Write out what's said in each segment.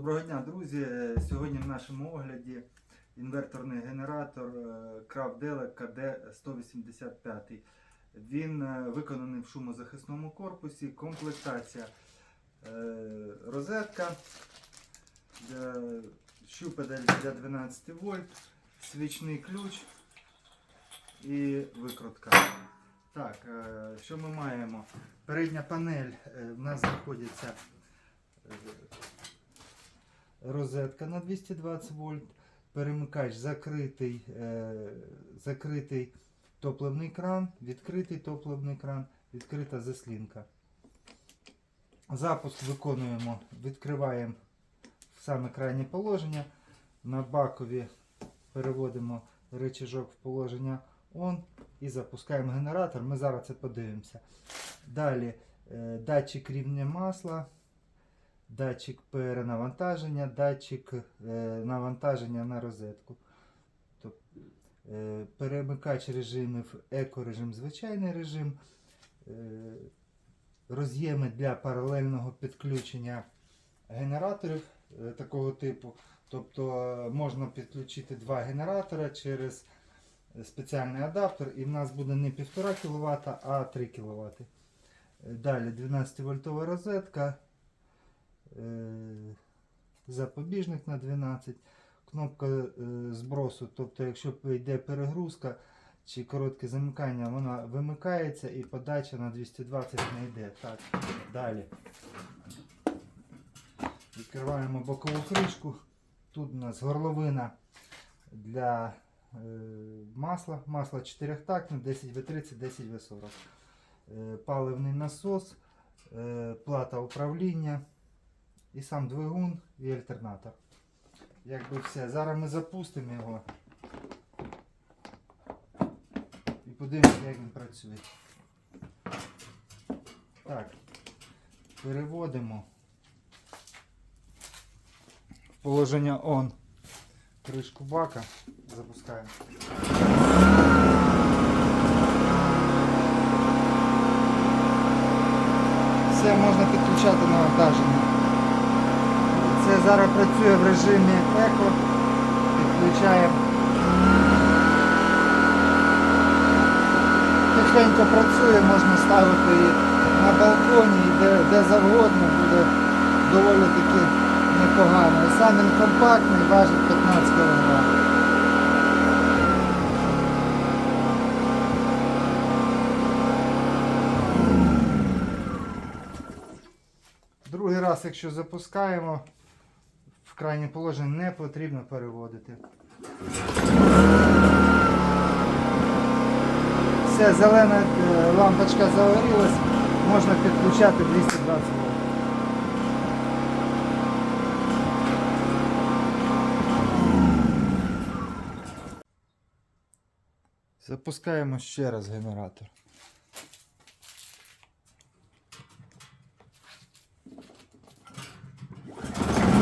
Доброго дня, друзі! Сьогодні в нашому огляді інверторний генератор е, Крафделек КД-185. Він е, виконаний в шумозахисному корпусі, комплектація е, розетка, е, щупадель для 12 вольт, свічний ключ і викрутка. Так, е, що ми маємо? Передня панель е, в нас знаходиться е, розетка на 220 вольт, перемикач закритий, е, закритий топливний кран, відкритий топливний кран, відкрита заслінка. Запуск виконуємо, відкриваємо в саме крайнє положення. На бакові переводимо рычажок в положення ON і запускаємо генератор. Ми зараз це подивимося. Далі е, датчик рівня масла, датчик перенавантаження, датчик е, навантаження на розетку. Е, перемикач режимів екорежим, звичайний режим, е, роз'єми для паралельного підключення генераторів такого типу. Тобто можна підключити два генератора через спеціальний адаптер, і в нас буде не 1,5 кВт, а 3 кВт. Далі 12 вольтова розетка, запобіжник на 12, кнопка е, збросу, тобто, якщо йде перегрузка чи коротке замикання, вона вимикається і подача на 220 не йде. Так, далі. Відкриваємо бокову кришку. Тут у нас горловина для е, масла. Масло 4-тактне, 10В30, 10В40. Е, паливний насос, е, плата управління і сам двигун і альтернатор. Якби все. Зараз ми запустимо його і подивимося, як він працює. Так, переводимо в положення ON кришку бака. Запускаємо. Все можна підключати навантаження. Зараз працює в режимі еко. Підключаємо. Тихенько працює, можна ставити її на балконі, де, де завгодно буде доволі таки непогано. Сам він компактний, важить 15 кг. Другий раз, якщо запускаємо, крайнє положення не потрібно переводити. Все, зелена е, лампочка загорілась, можна підключати 220 вольт. Запускаємо ще раз генератор. Так.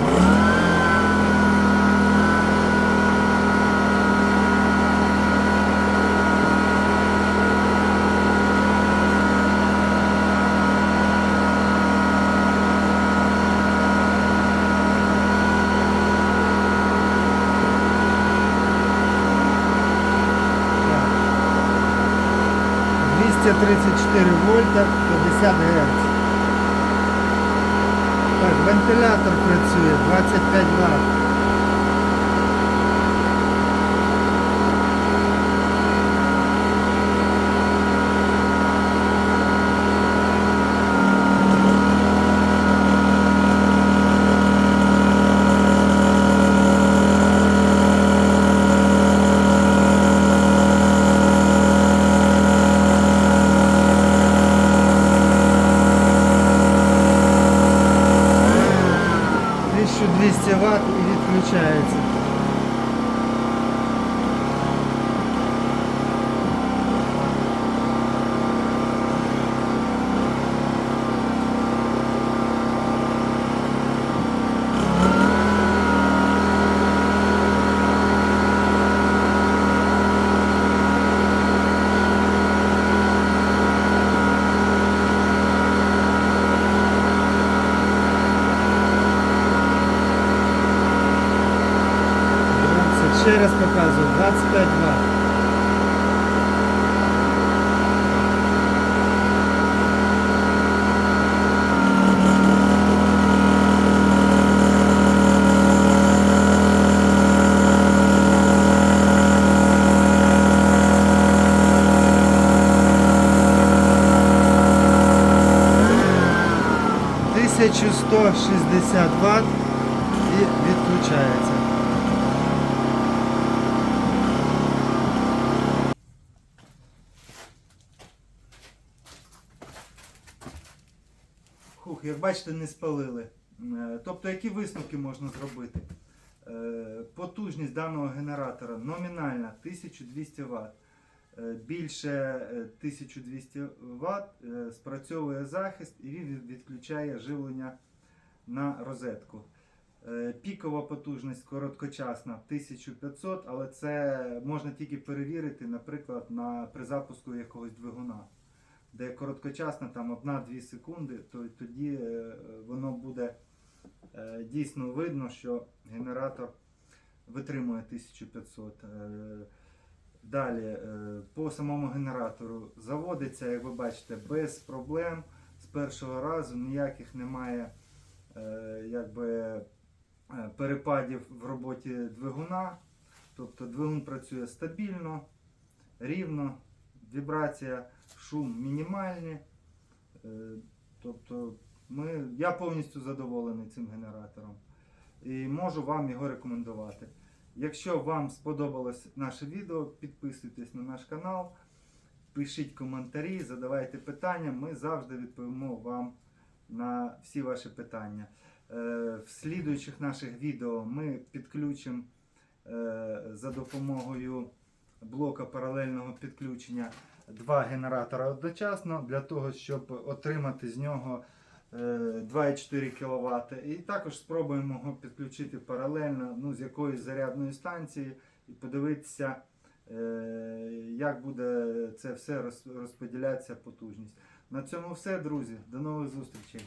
234 вольта 50 Гц. Так, вентилятор працює 25 Вт. Вт і відключається. показував 25 Вт. Тисячу сто шістдесят Вт і відключається. Як бачите, не спалили. Е, Тобто, які висновки можна зробити? Е, Потужність даного генератора номінальна 1200 Вт. Е, Більше е, 1200 Вт спрацьовує захист і він відключає живлення на розетку. Пікова потужність короткочасна 1500, але це можна тільки перевірити, наприклад, на, при запуску якогось двигуна де короткочасно там 1-2 секунди, то тоді е, воно буде е, дійсно видно, що генератор витримує 1500. Е, Далі, по самому генератору заводиться, як ви бачите, без проблем. З першого разу ніяких немає якби, перепадів в роботі двигуна. Тобто двигун працює стабільно, рівно, вібрація, шум мінімальні. Е, Тобто ми, я повністю задоволений цим генератором і можу вам його рекомендувати. Якщо вам сподобалось наше відео, підписуйтесь на наш канал, пишіть коментарі, задавайте питання. Ми завжди відповімо вам на всі ваші питання. Е, В слідуючих наших відео ми підключимо е, за допомогою блока паралельного підключення два генератора одночасно для того, щоб отримати з нього е, 2,4 кВт. І також спробуємо його підключити паралельно ну, з якоїсь зарядної станції і подивитися, е, як буде це все розподілятися потужність. На цьому все, друзі. До нових зустрічей.